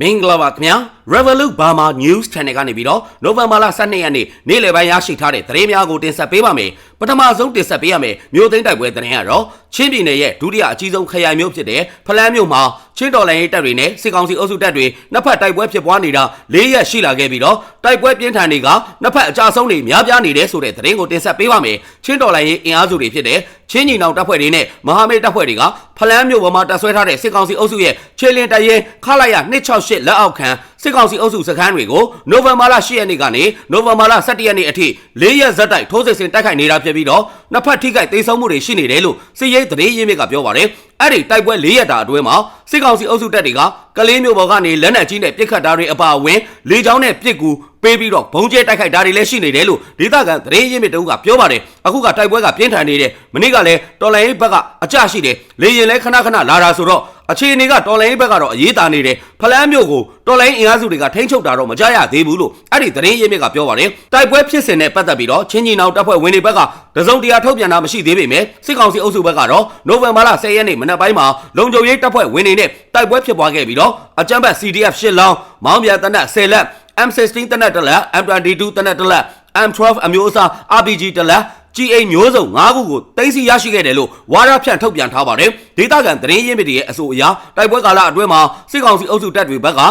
မင်္ဂလာပါခင်ဗျာ Revolut Burma News Channel ကနေပြီးတော့နိုဝင်ဘာလ12ရက်နေ့နေ့လယ်ပိုင်းရရှိထားတဲ့သတင်းများကိုတင်ဆက်ပေးပါမယ် ပထမဆုံးတင်ဆက်ပေးရမယ်မြို့သိမ်းတိုက်ပွဲသတင်းကတော့ချင်းပြည်နယ်ရဲ့ဒုတိယအကြီးဆုံးခရိုင်မြို့ဖြစ်တဲ့ဖလန်းမြို့မှာချင်းတော်လိုင်းရေးတပ်တွေနဲ့စစ်ကောင်စီအုပ်စုတပ်တွေနှစ်ဖက်တိုက်ပွဲဖြစ်ပွားနေတာ၄ရက်ရှိလာခဲ့ပြီးတော့တိုက်ပွဲပြင်းထန်တွေကနှစ်ဖက်အကြဆုံးတွေများပြားနေတယ်ဆိုတဲ့သတင်းကိုတင်ဆက်ပေးပါမယ်ချင်းတော်လိုင်းရေးအင်အားစုတွေဖြစ်တဲ့ချင်းညီနောင်တပ်ဖွဲ့တွေနဲ့မဟာမိတ်တပ်ဖွဲ့တွေကဖလန်းမြို့ပေါ်မှာတပ်ဆွဲထားတဲ့စစ်ကောင်စီအုပ်စုရဲ့ခြေလင်းတရင်ခလာရ268လက်အောက်ခံ စစ်ကောင်စီအုပ်စုစခန်းတွေကိုနိုဝင်ဘာလ10ရက်နေ့ကနေနိုဝင်ဘာလ17ရက်နေ့အထိ၄ရက်ဇက်တိုက်ထိုးစစ်ဆင်တိုက်ခိုက်နေတာဖြစ်ပြီးတော့နှစ်ဖက်ထိခိုက်ဒေဆုံးမှုတွေရှိနေတယ်လို့စစ်ရေးသတင်းရင်းမြစ်ကပြောပါတယ်အဲ့ဒီတိုက်ပွဲ၄ရက်တာအတွင်းမှာစစ်ကောင်စီအုပ်စုတပ်တွေကကလေးမျိုးပေါ်ကနေလက်နက်ကြီးနဲ့ပစ်ခတ်တာတွေအပါအဝင်လေကြောင်းနဲ့ပစ်ကူပေးပြီးတော့ဘုံကျဲတိုက်ခိုက်တာတွေလည်းရှိနေတယ်လို့ဒေသခံသတင်းရင်းမြစ်တုံးကပြောပါတယ်အခုကတိုက်ပွဲကပြင်းထန်နေတယ်မနေ့ကလည်းတော်လိုင်းဘက်ကအကြရှိတယ်လေရင်လည်းခဏခဏလာတာဆိုတော့အခြေအနေကတော်လိုင်းဘက်ကတော့အရေးတာနေတယ်ဖလန်းမျိုးကိုတော်လိုင်းအင်အားစုတွေကထိန်းချုပ်တာတော့မကြရသေးဘူးလို့အဲ့ဒီသတင်းရင်းမြစ်ကပြောပါတယ်တိုက်ပွဲဖြစ်စဉ်နဲ့ပတ်သက်ပြီးတော့ချင်းကြီးနောင်တပ်ဖွဲ့ဝင်တွေဘက်ကတစုံတရာထုတ်ပြန်တာမရှိသေးပေမဲ့စစ်ကောင်စီအုပ်စုဘက်ကတော့နိုဝင်ဘာလ10ရက်နေ့မနက်ပိုင်းမှာလုံခြုံရေးတပ်ဖွဲ့ဝင်တွေနဲ့တိုက်ပွဲဖြစ်ပွားခဲ့ပြီးတော့အကြမ်းဖက် CDF ရှစ်လောင်းမောင်းပြန်တနက်10လက် M16 တနက်တစ်လက် M22 တနက်တစ်လက် M12 အမျိုးအစား RPG တစ်လက် GA မျိုးစုံ၅ခုကိုတင်စီရရှိခဲ့တယ်လို့ဝါရဖြန့်ထုတ်ပြန်ထားပါတယ်ဒေသခံသတင်းရင်းမြစ်တွေရဲ့အဆိုအရတိုက်ပွဲကာလအတွင်းမှာစစ်ကောင်စီအုပ်စုတပ်တွေဘက်က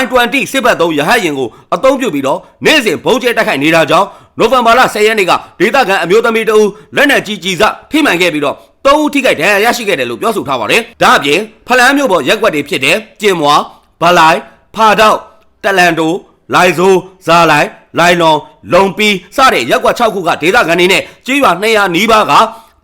Y20 စစ်ဘက်သုံးရဟတ်ရင်ကိုအသုံးပြုပြီးတော့နေ့စဉ်ဘုံကျဲတိုက်ခိုက်နေတာကြောင့်နိုဝင်ဘာလ10ရက်နေ့ကဒေသခံအမျိုးသမီးတအူလက်နက်ကြီးကြီးစထိမှန်ခဲ့ပြီးတော့သုံးဦးထိခိုက်ဒဏ်ရာရရှိခဲ့တယ်လို့ပြောဆိုထားပါတယ်ဒါအပြင်ဖလန်းမြို့ပေါ်ရက်ွက်တွေဖြစ်တဲ့ကျင်မွာဗလိုင်ဖာတော့တလန်တိုလိုင်ဇိုးဇာလိုက် လိုင်လွန်လုံပီစတဲ့ရက်ကွက်6ခုကဒေသခံတွေနဲ့ကြေးရွာ200နီးပါးက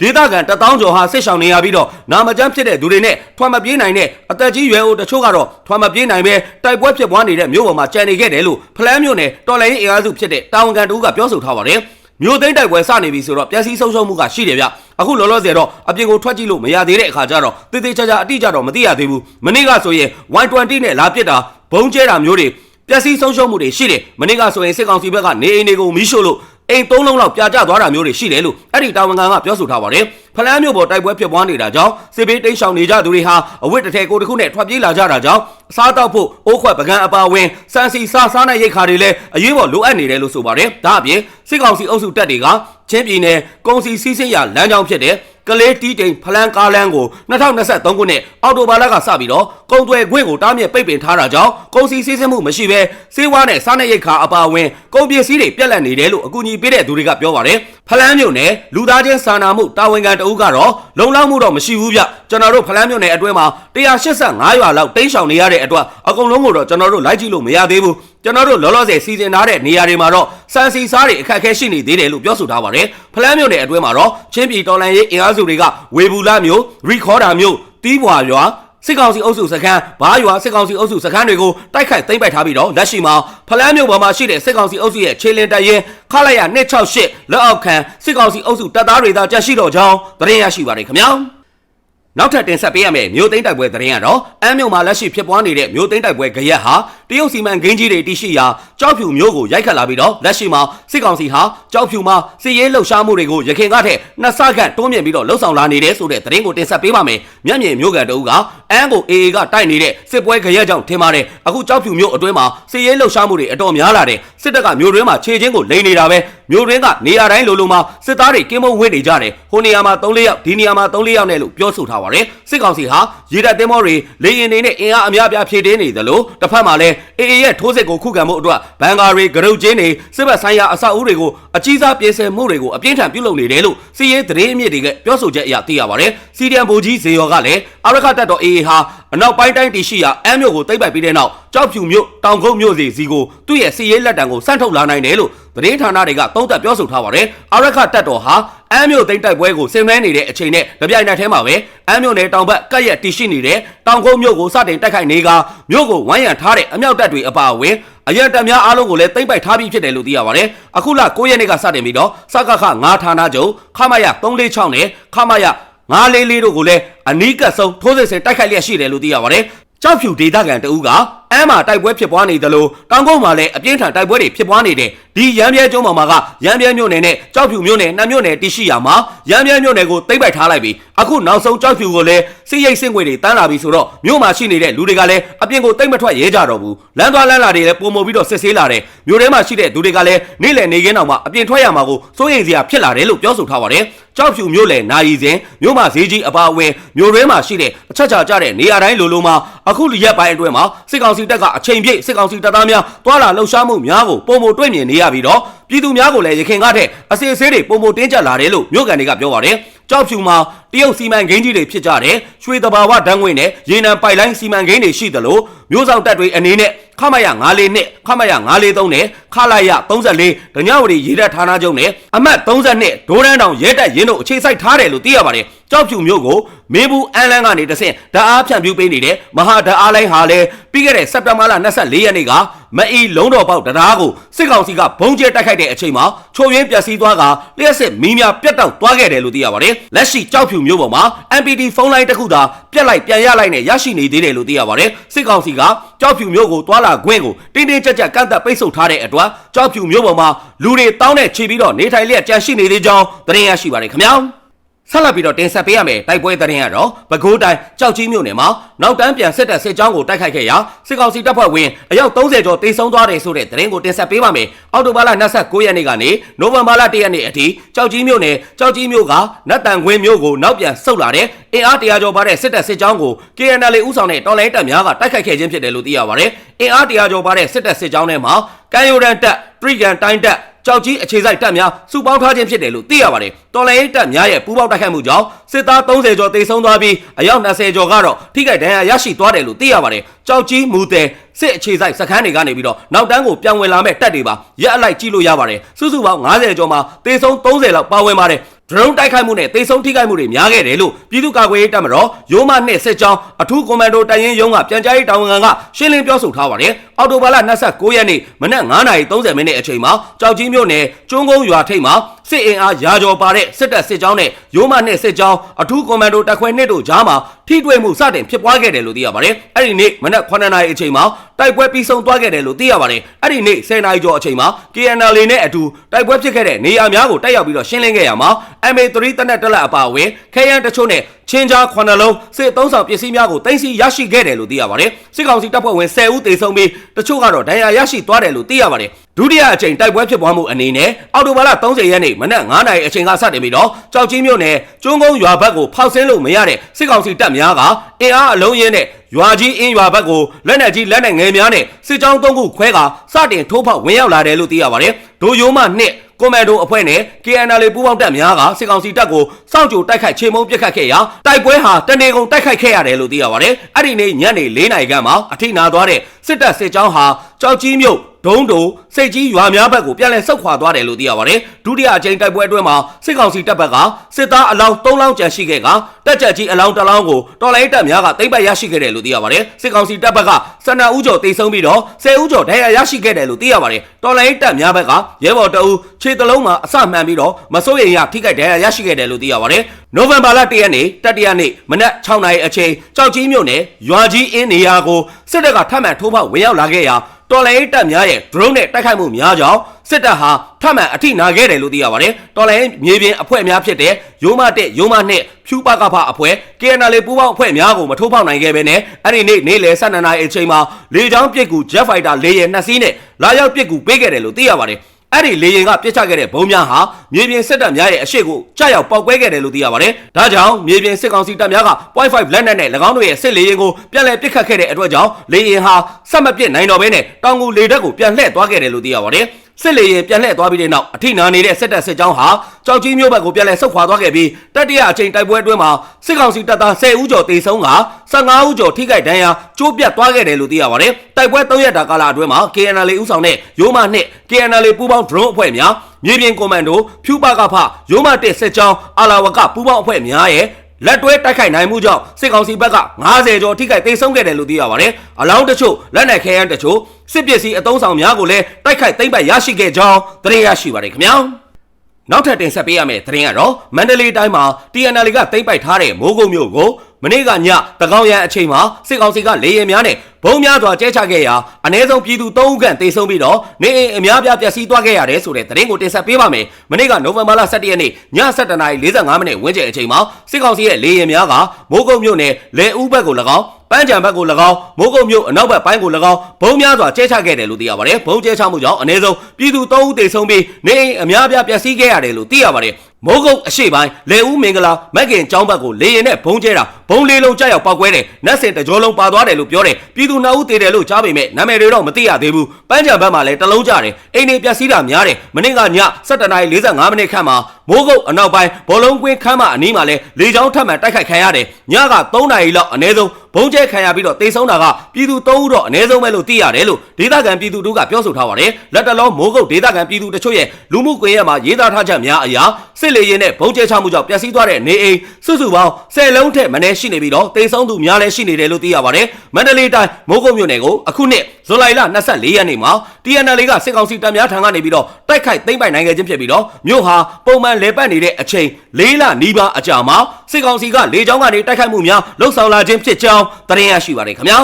ဒေသခံတထောင်ကျော်ဟာဆစ်ဆောင်နေရပြီးတော့နာမကျန်းဖြစ်တဲ့သူတွေနဲ့ထွမ်းမပြေးနိုင်တဲ့အသက်ကြီးရွယ်အိုတချို့ကတော့ထွမ်းမပြေးနိုင်ပဲတိုက်ပွဲဖြစ်ပွားနေတဲ့မြို့ပေါ်မှာကြံနေခဲ့တယ်လို့ဖလန်းမြို့နယ်တော်လိုင်းအင်အားစုဖြစ်တဲ့တာဝန်ခံတူကပြောဆိုထားပါတယ်မြို့သိမ်းတိုက်ပွဲစနေပြီဆိုတော့ပျက်စီးဆုံးရှုံးမှုကရှိတယ်ဗျအခုလောလောဆယ်တော့အပြင်ကိုထွက်ကြည့်လို့မရသေးတဲ့အခါကျတော့တေးသေးချာချာအတိအကျတော့မသိရသေးဘူးမနေ့ကဆိုရင် Y20 နဲ့လာပစ်တာဘုံကျဲတာမျိုးတွေ ပျက်စီးဆုံးရှုံးမှုတွေရှိတယ်မနေ့ကဆိုရင်စစ်ကောင်စီဘက်ကနေအိမ်တွေကိုမီးရှို့လို့အိမ်သုံးလုံးလောက်ပြာကျသွားတာမျိုးတွေရှိတယ်လို့အဲ့ဒီတာဝန်ခံကပြောဆိုထားပါတယ်ဖလန်းမျိုးပေါ်တိုက်ပွဲဖြစ်ပွားနေတာကြောင့်စစ်ဘေးတိမ်းရှောင်နေကြသူတွေဟာအဝတ်တစ်ထည်ကိုတစ်ခုနဲ့ထွက်ပြေးလာကြတာကြောင့်အစားတောက်ဖို့အိုးခွက်ပကံအပါဝင်စံစီစားစားတဲ့ရိတ်ခါတွေလည်းအရေးပေါ်လိုအပ်နေတယ်လို့ဆိုပါတယ်ဒါအပြင်စစ်ကောင်စီအုပ်စုတပ်တွေက ချင်းပြည်နယ်ကုံစီစီးစင်းရလမ်းကြောင်းဖြစ်တဲ့ကလေးတီးတိန်ဖလန်းကားလန်းကို2023ခုနှစ်အောက်တိုဘာလကစပြီးတော့ကုံသွယ်ခွင့်ကိုတားမြစ်ပိတ်ပင်ထားတာကြောင့်ကုန်စည်စီးဆင်းမှုမရှိဘဲစေဝါနဲ့စားနပ်ရိက္ခာအပါအဝင်ကုန်ပစ္စည်းတွေပြက်လက်နေတယ်လို့အကူအညီပေးတဲ့သူတွေကပြောပါတယ်ဖလန်းမြို့နယ်လူသားချင်းစာနာမှုတာဝန်ခံတအုပ်ကတော့လုံလောက်မှုတော့မရှိဘူးဗျကျွန်တော်တို့ဖလန်းမြို့နယ်အတွင်းမှာ185ရွာလောက်တိမ်းရှောင်နေရတဲ့အတွက်အကုန်လုံးကိုတော့ကျွန်တော်တို့လိုက်ကြည့်လို့မရသေးဘူး ကျွန်တော်တို့လောလောဆယ်စီစဉ်ထားတဲ့နေရာတွေမှာတော့စံစီစားတွေအခက်အခဲရှိနေသေးတယ်လို့ပြောဆိုထားပါတယ်ဖလန်းမြို့နယ်အတွင်းမှာတော့ချင်းပြည်တော်လန်ရေးအင်အားစုတွေကဝေဘူးလာမျိုးရီခေါ်ဒါမျိုးတီးပွာရွာစစ်ကောင်စီအုပ်စုစခန်းဘားရွာစစ်ကောင်စီအုပ်စုစခန်းတွေကိုတိုက်ခိုက်သိမ်းပိုက်ထားပြီးတော့လက်ရှိမှာဖလန်းမြို့ပေါ်မှာရှိတဲ့စစ်ကောင်စီအုပ်စုရဲ့ခြေလင်းတပ်ရင်းခလိုက်ရ268လက်အောက်ခံစစ်ကောင်စီအုပ်စုတပ်သားတွေသာကြက်ရှိတော့ကြောင်းသတင်းရရှိပါတယ်ခင်ဗျာ နောက်ထပ်တင်ဆက်ပေးရမယ့်မြို့သိမ်းတိုက်ပွဲသတင်းကတော့အမ်းမြို့မှာလက်ရှိဖြစ်ပွားနေတဲ့မြို့သိမ်းတိုက်ပွဲကြရက်ဟာတရုတ်စီမံကိန်းကြီးတွေတရှိရာကြောက်ဖြူမြို့ကိုရိုက်ခတ်လာပြီးတော့လက်ရှိမှာစစ်ကောင်စီဟာကြောက်ဖြူမှာစစ်ရေးလှုပ်ရှားမှုတွေကိုရခင်ကထက်နှစ်ဆခန့်တွန်းမြင့်ပြီးတော့လှုပ်ဆောင်လာနေတယ်ဆိုတဲ့သတင်းကိုတင်ဆက်ပေးပါမယ်။မျက်မြင်မြို့ကန်တအုပ်ကအမ်းကို AA ကတိုက်နေတဲ့စစ်ပွဲကြရက်ကြောင့်ထင်ပါတယ်။အခုကြောက်ဖြူမြို့အတွင်းမှာစစ်ရေးလှုပ်ရှားမှုတွေအတော်များလာတယ်။စစ်တပ်ကမြို့တွင်းမှာခြေချင်းကိုလိန်နေတာပဲ။မြို့တွင်းကနေရာတိုင်းလိုလိုမှာစစ်သားတွေကင်းမုံဝင်းနေကြတယ်။ဟိုနေရာမှာ3-4ယောက်ဒီနေရာမှာ3-4ယောက်နဲ့လို့ပြောဆိုထားပါတယ်။စစ်ကောင်စီဟာရေတပ်သင်္ဘောတွေလေရင်တွေနဲ့အင်အားအများပြားဖြည့်တင်းနေသလိုတစ်ဖက်မှာလည်း AA ရဲ့ထိုးစစ်ကိုခုခံမှုအတွက်ဘန်ကာတွေဂရုတ်ချင်းတွေစစ်ဘက်ဆိုင်ရာအဆောက်အဦတွေကိုအကြီးစားပြင်ဆင်မှုတွေကိုအပြင်းထန်ပြုလုပ်နေတယ်လို့စီးရဲသတင်းအမြစ်တွေကပြောဆိုချက်အရသိရပါတယ်။စီဒီအမ်ဗိုလ်ကြီးဇေယော်ကလည်းအရခတ်တပ်တော် AA ဟာအနောက်ပိုင်းတိုင်းတီရှိရာအမ်းမြို့ကိုသိမ်းပိုက်ပြီးတဲ့နောက်ကြောက်ဖြူမြို့တောင်ကုန်းမြို့စီစီကိုသူ့ရဲ့စီးရဲလက်တံကိုစန့်ထုတ်လာနိုင်တယ်လို့သတင်းဌာနတွေကသုံးသပ်ပြောဆိုထားပါတယ်။အရခတ်တပ်တော်ဟာ အမ်းမြို့သိမ်းတိုက်ပွဲကိုဆင်နွှဲနေတဲ့အချိန်နဲ့ကြပြိုင်နက်ထဲမှာပဲအမ်းမြို့နယ်တောင်ဘက်ကပ်ရက်တီရှိနေတဲ့တောင်ကုန်းမြို့ကိုစတင်တိုက်ခိုက်နေကမြို့ကိုဝိုင်းရံထားတဲ့အမြောက်တပ်တွေအပါအဝင်အရက်တပ်များအားလုံးကိုလည်းသိမ့်ပိုက်ထားပြီးဖြစ်တယ်လို့သိရပါတယ်။အခုလ9ရက်နေ့ကစတင်ပြီးတော့စကခ9ဌာနချုပ်ခမရ346နဲ့ခမရ944တို့ကိုလည်းအနီးကပ်ဆုံးထိုးစစ်ဆင်တိုက်ခိုက်လျက်ရှိတယ်လို့သိရပါတယ်။ကြောက်ဖြူဒေသခံတအူးက အမ်းမှာတိုက်ပွဲဖြစ်ပွားနေသလိုတောင်ကုန်းမှာလည်းအပြင်းထန်တိုက်ပွဲတွေဖြစ်ပွားနေတယ်ဒီရမ်းပြဲကျုံးပေါ်မှာကရမ်းပြဲမြို့နယ်နဲ့ကြောက်ဖြူမြို့နယ်နှမ်းမြို့နယ်တရှိရာမှာရမ်းပြဲမြို့နယ်ကိုတိမ့်ပိုက်ထားလိုက်ပြီးအခုနောက်ဆုံးကြောက်ဖြူကိုလည်းစစ်ရိတ်စင့်ွေတွေတန်းလာပြီဆိုတော့မြို့မှာရှိနေတဲ့လူတွေကလည်းအပြင်ကိုတိမ့်မထွက်ရဲကြတော့ဘူးလမ်းသွားလမ်းလာတွေလည်းပုံမပြီးတော့စစ်ဆေးလာတယ်မြို့ထဲမှာရှိတဲ့လူတွေကလည်းနေ့လည်နေခင်းတောင်မှအပြင်ထွက်ရမှာကိုစိုးရိမ်စရာဖြစ်လာတယ်လို့ပြောဆိုထားပါတယ်ကြောက်ဖြူမြို့လေနာရီစဉ်မြို့မှာဈေးကြီးအပါအဝင်မြို့တွင်းမှာရှိတဲ့အချက်ချာကြတဲ့နေရာတိုင်းလိုလိုမှာအခုလရက်ပိုင်းအတွင်းမှာစစ်ကောင်စီတပ်ကအချိန်ပြည့်စစ်ကောင်စီတပ်သားများတွာလာလှုပ်ရှားမှုများကိုပုံမတွေ့မြင်နေရပြီးတော့ပြည်သူများကိုလည်းရခင်ကားတဲ့အစီအစေးတွေပုံမတင်းကျပ်လာတယ်လို့မြို့ကန်တွေကပြောပါတယ်ကြောက်ဖြူမှာတရုတ်စီမံကိန်းကြီးတွေဖြစ်ကြတယ်ရွှေတဘာဝဓာတ်ငွေနဲ့ရေနံပိုက်လိုင်းစီမံကိန်းတွေရှိသလိုမျိုးဆောင်တပ်တွေအနေနဲ့ခမရ94နဲ့ခမရ943နဲ့ခလာရ34ဒညဝတီရေတပ်ဌာနချုပ်နဲ့အမှတ်32ဒိုးရန်တောင်ရဲတပ်ရင်းတို့အခြေစိုက်ထားတယ်လို့သိရပါတယ်ကြောက်ဖြူမျိုးကိုမင်းဘူးအန်လန်းကနေတဆင့်ဓာတ်အားဖြန့်ဖြူးပေးနေတဲ့မဟာဓာတ်အားလိုင်းဟာလည်းပြီးခဲ့တဲ့စက်တင်ဘာလ24ရက်နေ့က မအီလုံးတော်ပေါက်တရားကိုစစ်ကောင်စီကဘုံကျဲတိုက်ခိုက်တဲ့အချိန်မှာချိုရင်းပျက်စီးသွားကလျှက်စစ်မီးများပြတ်တောက်သွားခဲ့တယ်လို့သိရပါတယ်လက်ရှိကြောက်ဖြူမျိုးပေါ်မှာ MPT ဖုန်းလိုင်းတစ်ခုသာပြက်လိုက်ပြန်ရလိုက်နဲ့ရရှိနေသေးတယ်လို့သိရပါတယ်စစ်ကောင်စီကကြောက်ဖြူမျိုးကိုတွာလာခွင့်ကိုတင်းတင်းကြပ်ကြပ်ကန့်သက်ပိတ်ဆို့ထားတဲ့အတွက်ကြောက်ဖြူမျိုးပေါ်မှာလူတွေတောင်းနဲ့ခြေပြီးတော့နေထိုင်လျက်ကြန့်ရှိနေသေးကြောင်းသတင်းရရှိပါတယ်ခင်ဗျာ ဆက်လက်ပြီးတော့တင်ဆက်ပေးရမယ်တိုက်ပွဲသတင်းကတော့ပဲခူးတိုင်းကြောက်ကြီးမြို့နယ်မှာနောက်တန်းပြန်စစ်တပ်စစ်ကြောင်းကိုတိုက်ခိုက်ခဲ့ရာစစ်ကောင်စီတပ်ဖွဲ့ဝင်အယောက်30ကျော်တေဆုံးသွားတယ်ဆိုတဲ့သတင်းကိုတင်ဆက်ပေးပါမယ်အောက်တိုဘာလ29ရက်နေ့ကနေနိုဝင်ဘာလ1ရက်နေ့အထိကြောက်ကြီးမြို့နယ်ကြောက်ကြီးမြို့ကနတ်တန်ခွင်းမြို့ကိုနောက်ပြန်ဆုတ်လာတဲ့အင်အားတရာကျော်ပါတဲ့စစ်တပ်စစ်ကြောင်းကို KNL ဦးဆောင်တဲ့တော်လိုင်းတပ်များကတိုက်ခိုက်ခဲ့ခြင်းဖြစ်တယ်လို့သိရပါတယ်အင်အားတရာကျော်ပါတဲ့စစ်တပ်စစ်ကြောင်းထဲမှာကမ်းရိုးတန်းတပ်ပရိကန်တိုင်းတပ် ကြောက်ကြီးအခြေစိုက်တပ်များစုပေါင်းထားခြင်းဖြစ်တယ်လို့သိရပါတယ်။တော်လိုင်းတပ်များရဲ့ပူးပေါင်းတိုက်ခိုက်မှုကြောင့်စစ်သား30ကျော်တေဆုံးသွားပြီးအယောက်20ကျော်ကတော့ထိခိုက်ဒဏ်ရာရရှိသွားတယ်လို့သိရပါတယ်။ကြောက်ကြီးမူတဲ့စစ်အခြေစိုက်စခန်းတွေကနေပြီးတော့နောက်တန်းကိုပြောင်းဝင်လာမဲ့တပ်တွေပါရက်အလိုက်ကြည့်လို့ရပါတယ်။စုစုပေါင်း90ကျော်မှာတေဆုံး30လောက်ပါဝင်ပါတယ်။ drone တိုက်ခိုက်မှုနဲ့တေဆုံးထိခိုက်မှုတွေများခဲ့တယ်လို့ပြည်သူ့ကာကွယ်ရေးတပ်မတော်ရိုးမနှစ်စစ်ကြောင်းအထူးကွန်မန်ဒိုတိုင်ရင်ရုံးကပြန်ကြားရေးတာဝန်ခံကရှင်းလင်းပြောဆိုထားပါတယ်။အော်တိုဘာလ29ရက်နေ့မနက်9:30မိနစ်အချိန်မှာကြောက်ကြီးမြို့နယ်ကျွန်းကုန်းရွာထိပ်မှာစစ်အင်အားရာကျော်ပါတဲ့စစ်တပ်စစ်ကြောင်းနဲ့ရိုးမနှစ်စစ်ကြောင်းအထူးကွန်မန်ဒိုတပ်ခွဲနှစ်တို့ကြားမှာထိတွေ့မှုစတင်ဖြစ်ပွားခဲ့တယ်လို့သိရပါတယ်။အဲ့ဒီနေ့မနက်9:00နာရီအချိန်မှာတိုက်ပွဲပြီးဆုံးသွားခဲ့တယ်လို့သိရပါတယ်။အဲ့ဒီနေ့10:00နာရီကျော်အချိန်မှာ KNL နဲ့အတူတိုက်ပွဲဖြစ်ခဲ့တဲ့နေရာများကိုတက်ရောက်ပြီးတော့ရှင်းလင်းခဲ့ရမှာ MA3 တနက်တက်လက်အပါအဝင်ခဲယမ်းတချို့နဲ့ချင်းကြားခွနှလုံးစစ်သုံးဆောင်ပစ္စည်းများကိုတင်စီရရှိခဲ့တယ်လို့သိရပါတယ်။စစ်ကောင်စီတပ်ဖွဲ့ဝင်10ဦးသေဆုံးပြီးတချို့ကတော့ဒဏ်ရာရရှိသွားတယ်လို့သိရပါတယ်။ဒုတိယအကြိမ်တိုက်ပွဲဖြစ်ပွားမှုအနေနဲ့အောက်တိုဘာလ30ရက်နေ့မနက်9:00နာရီအချိန်ကစတင်ပြီးတော့ကြောက်ကြီးမြို့နယ်ကျွန်းကုန်းရွာဘက်ကိုဖောက်ဆင်းလို့မရတဲ့စစ်ကောင်စီတပ်များကအင်အားအလုံးရင်းနဲ့ရွာကြီးအင်းရွာဘက်ကိုလက်နက်ကြီးလက်နက်ငယ်များနဲ့စစ်ကြောင်းသုံးခုခွဲကစတင်ထိုးဖောက်ဝင်ရောက်လာတယ်လို့သိရပါတယ်။ဒိုယိုမနှစ် ကွန်မန်ဒိုအဖွဲ့နဲ့ KNL ပူးပေါင်းတပ်များကစစ်ကောင်စီတပ်ကိုစောင့်ကြိုတိုက်ခိုက်ချေမှုန်းပစ်ခတ်ခဲ့ရာတိုက်ပွဲဟာတနေကုန်တိုက်ခိုက်ခဲ့ရတယ်လို့သိရပါတယ်။အဲ့ဒီနေ့ညနေ၄နာရီခန့်မှာအထိနာသွားတဲ့စစ်တပ်စစ်ကြောင်းဟာကြောက်ကြီးမြို့ ဒုံးတုံစိတ်ကြီးရွာများဘက်ကိုပြန်လည်ဆုတ်ခွာသွားတယ်လို့သိရပါတယ်။ဒုတိယအကြိမ်တိုက်ပွဲအတွင်းမှာစစ်ကောင်စီတပ်ဘက်ကစစ်သားအလောင်း၃လောင်းကျန်ရှိခဲ့ကတက်ကြက်ကြီးအလောင်းတစ်လောင်းကိုတော်လိုင်းတပ်များကသိမ်းပိုက်ရရှိခဲ့တယ်လို့သိရပါတယ်။စစ်ကောင်စီတပ်ဘက်ကစန္ဒဦးကျော်တိတ်ဆုံးပြီးတော့၁၀ဦးကျော်ဒဏ်ရာရရှိခဲ့တယ်လို့သိရပါတယ်။တော်လိုင်းတပ်များဘက်ကရဲဘော်တအူးခြေတလုံးမှာအစမှန်ပြီးတော့မစိုးရိမ်ရထိခိုက်ဒဏ်ရာရရှိခဲ့တယ်လို့သိရပါတယ်။နိုဝင်ဘာလ၁ရက်နေ့တတိယနေ့မနက်6နာရီအချိန်ကြောက်ကြီးမြို့နယ်ရွာကြီးအင်းနေရာကိုစစ်တပ်ကထပ်မံထိုးဖောက်ဝင်ရောက်လာခဲ့ရာ တော်လိုင်းတပ်များရဲ့ drone နဲ့တိုက်ခိုက်မှုများကြောင့်စစ်တပ်ဟာထပ်မံအထိနာခဲ့တယ်လို့သိရပါတယ်။တော်လိုင်းမြေပြင်အဖွဲ့များဖြစ်တဲ့ရိုးမတက်ရိုးမနှစ်ဖြူပကဖအဖွဲ့ KNL ပူးပေါင်းအဖွဲ့များကိုမထိုးဖောက်နိုင်ခဲ့ဘဲနဲ့အဲ့ဒီနေ့နေ့လယ်12နာရီအချိန်မှာလေကြောင်းပစ်ကူ Jet Fighter လေယာဉ်နှစ်စီးနဲ့လာရောက်ပစ်ကူပေးခဲ့တယ်လို့သိရပါတယ်။ အဲ့ဒီလေရင်ကပြစ်ချခဲ့တဲ့ဘုံများဟာမြေပြင်စစ်တပ်များရဲ့အရှိကိုကြောက်ရောက်ပောက်ကွဲခဲ့တယ်လို့သိရပါတယ်။ဒါကြောင့်မြေပြင်စစ်ကောင်စီတပ်များက .5 လက်နက်နဲ့၎င်းတို့ရဲ့စစ်လေရင်ကိုပြန်လည်ပစ်ခတ်ခဲ့တဲ့အတွက်ကြောင့်လေရင်ဟာဆက်မပစ်နိုင်တော့ဘဲနဲ့တောင်ကူလေတပ်ကိုပြန်လှည့်သွားခဲ့တယ်လို့သိရပါတယ်။ စစ်လေရင်ပြန်လှည့်သွားပြီးတဲ့နောက်အထိနာနေတဲ့စစ်တပ်စစ်ကြောင်းဟာကြောက်ကြီးမြို့ဘက်ကိုပြန်လည်ဆုတ်ခွာသွားခဲ့ပြီးတတိယအချိန်တိုက်ပွဲအတွင်းမှာစစ်ကောင်စီတပ်သား10ဦးကျော်တေဆုံးက15ဦးကျော်ထိခိုက်ဒဏ်ရာကျိုးပြတ်သွားခဲ့တယ်လို့သိရပါတယ်။တိုက်ပွဲ3ရက်တာကာလအတွင်းမှာ KNL ဦးဆောင်တဲ့ရိုးမနှစ် KNL ပူးပေါင်း drone အဖွဲ့များမြေပြင်ကွန်မန်ဒိုဖြူပါကဖရိုးမတက်စစ်ကြောင်းအာလာဝကပူးပေါင်းအဖွဲ့များရဲ့ လက်တွဲတိုက်ခိုက်နိုင်မှုကြောင့်စစ်ကောင်စီဘက်က90ကျော်ထိခိုက်သိမ်းဆုံးခဲ့တယ်လို့သိရပါတယ်။အလောင်းတချို့လက်နက်ခဲယမ်းတချို့စစ်ပစ္စည်းအသုံးဆောင်များကိုလည်းတိုက်ခိုက်သိမ်းပိုက်ရရှိခဲ့ကြောင်းသတင်းရရှိပါတယ်ခင်ဗျာ။နောက်ထပ်တင်ဆက်ပေးရမယ့်သတင်းကတော့မန္တလေးတိုင်းမှာ TNL ကသိမ်းပိုက်ထားတဲ့မိုးကုတ်မြို့ကိုမနေ့ကညတကောင်းရန်အချိန်မှာစစ်ကောင်စီကလေရင်များနဲ့ ဘုံများစွာကျဲချခဲ့ရာအ ਨੇ ဆုံးပြည်သူ3ဦးခန့်တေဆုံးပြီးတော့နေအိမ်အများပြားပျက်စီးသွားခဲ့ရတယ်ဆိုတဲ့သတင်းကိုတင်ဆက်ပေးပါမယ်မနေ့ကနိုဝင်ဘာလ17ရက်နေ့ည7:45မိနစ်ဝန်းကျင်အချိန်မှာစစ်ကောင်စီရဲ့လေယာဉ်များကမိုးကုတ်မြို့နယ်လေဦးဘက်ကို၎င်းပန်းကြံဘက်ကို၎င်းမိုးကုတ်မြို့အနောက်ဘက်ပိုင်းကို၎င်းဘုံများစွာကျဲချခဲ့တယ်လို့သိရပါတယ်ဘုံကျဲချမှုကြောင့်အ ਨੇ ဆုံးပြည်သူ3ဦးတေဆုံးပြီးနေအိမ်အများပြားပျက်စီးခဲ့ရတယ်လို့သိရပါတယ်မိုးကုတ်အရှိပိုင်းလေဦးမင်္ဂလာမက်ကင်ကျောင်းဘက်ကိုလေရင်နဲ့ဘုံကျဲတာဘုံလေးလုံးကြောက်ရောက်ပောက်ကွဲတယ်နတ်စင်တကြောလုံးပါသွားတယ်လို့ပြောတယ်ပြည်သူနှစ်ဦးတေတယ်လို့ကြားပေမဲ့နာမည်တွေတော့မသိရသေးဘူးပန်းကြံဘက်မှာလည်းတလုံးကြတယ်အိမ်တွေပျက်စီးတာများတယ်မနေ့ကည7:45မိနစ်ခန့်မှာမိုးကုတ်အနောက်ပိုင်းဘောလုံးကွင်းခမ်းမအနီးမှာလည်းလေကြောင်းထပ်မံတိုက်ခိုက်ခံရတယ်ညက3နာရီလောက်အနည်းဆုံး ဘုံကျဲခံရပြီးတော့တေဆုံးတာကပြည်သူ3ဦးတော့အနည်းဆုံးပဲလို့သိရတယ်လို့ဒေသခံပြည်သူတို့ကပြောဆိုထားပါတယ်လက်တလုံးမိုးကုတ်ဒေသခံပြည်သူတချို့ရဲ့လူမှုကွန်ရက်မှာရေးသားထားချက်များအရာစစ်လေရင်နဲ့ဘုံကျဲချမှုကြောင့်ပျက်စီးသွားတဲ့နေအိမ်စုစုပေါင်း10လုံးထက်မနည်းရှိနေပြီးတော့တေဆုံးသူများလည်းရှိနေတယ်လို့သိရပါတယ်မန္တလေးတိုင်းမိုးကုတ်မြို့နယ်ကိုအခုနှစ်ဇူလိုင်လ24ရက်နေ့မှာ TNL ကစစ်ကောင်စီတပ်များထံကနေပြီးတော့တိုက်ခိုက်သိမ်းပိုက်နိုင်ခဲ့ခြင်းဖြစ်ပြီးတော့မြို့ဟာပုံမှန်လေပတ်နေတဲ့အချိန်၄လနီးပါးအကြာမှာစစ်ကောင်စီကလေကြောင်းကနေတိုက်ခိုက်မှုများလှုပ်ဆောင်လာခြင်းဖြစ်ကြောင်းသတင်းရရှိပါတယ်ခင်ဗျာ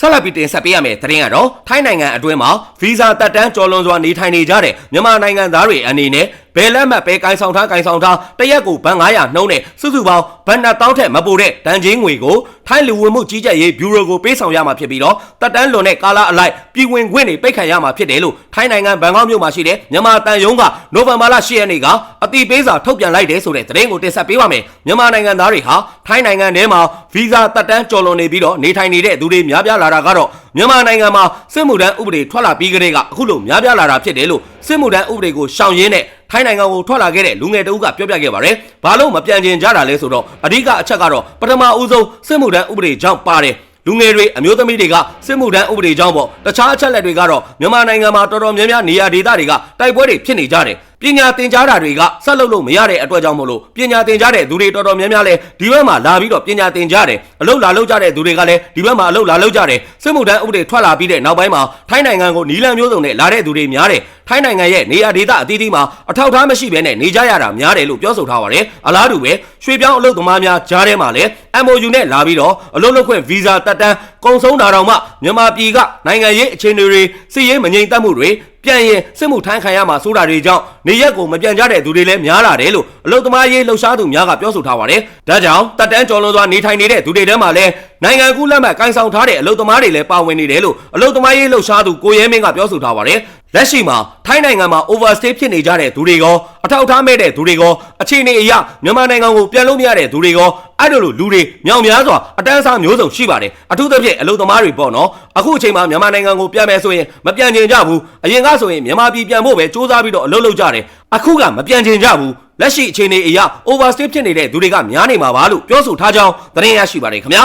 ဆက်လက်ပြီးတင်ဆက်ပေးရမယ့်သတင်းကတော့ထိုင်းနိုင်ငံအတွင်းမှာဗီဇာတက်တန်းကျော်လွန်စွာနေထိုင်နေကြတဲ့မြန်မာနိုင်ငံသားတွေအနေနဲ့ ဘယ်လက်မှတ်ပဲကိုင်ဆောင်ထားကိုင်ဆောင်ထားတရက်ကိုဘတ်900နှုန်းနဲ့စုစုပေါင်းဘတ်2000ထက်မပိုတဲ့တန်ချင်းငွေကိုထိုင်းလူဝင်မှုကြီးကြပ်ရေးဘျူရိုကိုပေးဆောင်ရမှာဖြစ်ပြီးတော့တက်တန်းလွန်တဲ့ကာလအလိုက်ပြည်ဝင်ခွင့်တွေပိတ်ခံရမှာဖြစ်တယ်လို့ထိုင်းနိုင်ငံဘန်ကောက်မြို့မှာရှိတဲ့မြန်မာတန်ယုံကနိုဝင်ဘာလ10ရက်နေ့ကအတိပေးစာထုတ်ပြန်လိုက်တယ်ဆိုတဲ့သတင်းကိုတင်ဆက်ပေးပါမယ်မြန်မာနိုင်ငံသားတွေဟာထိုင်းနိုင်ငံထဲမှာဗီဇာတက်တန်းကျော်လွန်နေပြီးတော့နေထိုင်နေတဲ့သူတွေများပြားလာတာကတော့မြန်မာနိုင်ငံမှာစစ်မှုထမ်းဥပဒေထွက်လာပြီးကတည်းကအခုလိုများပြားလာတာဖြစ်တယ်လို့စစ်မှုထမ်းဥပဒေကိုရှောင်ရင်းနဲ့ ထိုင်းနိုင်ငံကိုထွက်လာခဲ့တဲ့လူငယ်တဦးကပြောပြခဲ့ပါတယ်။ဘာလို့မပြန်ကျင်ကြတာလဲဆိုတော့အဓိကအချက်ကတော့ပထမဦးဆုံးစစ်မှုထမ်းဥပဒေကြောင့်ပါတယ်။လူငယ်တွေအမျိုးသမီးတွေကစစ်မှုထမ်းဥပဒေကြောင့်ပေါ့တခြားအချက်လက်တွေကတော့မြန်မာနိုင်ငံမှာတော်တော်များများနေရာဒေသတွေကတိုက်ပွဲတွေဖြစ်နေကြတယ်ပညာသင်ကြားတာတွေကဆက်လုပ်လို့မရတဲ့အတွက်ကြောင့်မို့လို့ပညာသင်ကြားတဲ့သူတွေတော်တော်များများလဲဒီဘက်မှာလာပြီးတော့ပညာသင်ကြားတယ်အလုပ်လာလုပ်ကြတဲ့သူတွေကလည်းဒီဘက်မှာအလုပ်လာလုပ်ကြတယ်စစ်မှုထမ်းဥပဒေထွက်လာပြီးတဲ့နောက်ပိုင်းမှာထိုင်းနိုင်ငံကိုနီလန်မျိုးစုံနဲ့လာတဲ့သူတွေများတယ်ထိုင်းနိုင်ငံရဲ့နေရာဒေသအသီးသီးမှာအထောက်အထားမရှိဘဲနဲ့နေကြရတာများတယ်လို့ပြောဆိုထားပါတယ်အလားတူပဲရွှေပြောင်းအလုပ်သမားများကြားထဲမှာလည်း MOU နဲ့လာပြီးတော့အလုပ်လုပ်ခွင့်ဗီဇာတက်တန်း ကုန်ဆုံးတာတော့မှမြန်မာပြည်ကနိုင်ငံရေးအခြေအနေတွေစီးရေးမငြိမ်သက်မှုတွေပြန်ရင်စစ်မှုထမ်းခံရမှာဆိုတာတွေကြောင့်နေရက်ကိုမပြန်ကြတဲ့သူတွေလည်းများလာတယ်လို့အလုသမားရေးလှုပ်ရှားသူများကပြောဆိုထားပါတယ်။ဒါကြောင့်တက်တန်းကျော်လွန်စွာနေထိုင်နေတဲ့သူတွေထဲမှာလည်းနိုင်ငံကူးလက်မှတ်ကိုင်ဆောင်ထားတဲ့အလုသမားတွေလည်းပါဝင်နေတယ်လို့အလုသမားရေးလှုပ်ရှားသူကိုရဲမင်းကပြောဆိုထားပါတယ်။ လက်ရှိမှာထိုင်းနိုင်ငံမှာ overstay ဖြစ်နေကြတဲ့သူတွေရောအထောက်အထားမဲ့တဲ့သူတွေရောအခြေအနေအရမြန်မာနိုင်ငံကိုပြန်လို့မရတဲ့သူတွေရောအဲ့လိုလိုလူတွေမြောင်များစွာအတန်းစားမျိုးစုံရှိပါတယ်အထူးသဖြင့်အလုသမားတွေပေါ့နော်အခုအချိန်မှာမြန်မာနိုင်ငံကိုပြန်မယ်ဆိုရင်မပြန်ချင်ကြဘူးအရင်ကဆိုရင်မြန်မာပြည်ပြန်ဖို့ပဲစူးစမ်းပြီးတော့အလုပ်လုပ်ကြတယ်အခုကမပြန်ချင်ကြဘူးလက်ရှိအခြေအနေအရ overstay ဖြစ်နေတဲ့သူတွေကများနေမှာပါလို့ပြောဆိုထားကြောင်းသတင်းရရှိပါတယ်ခင်ဗျာ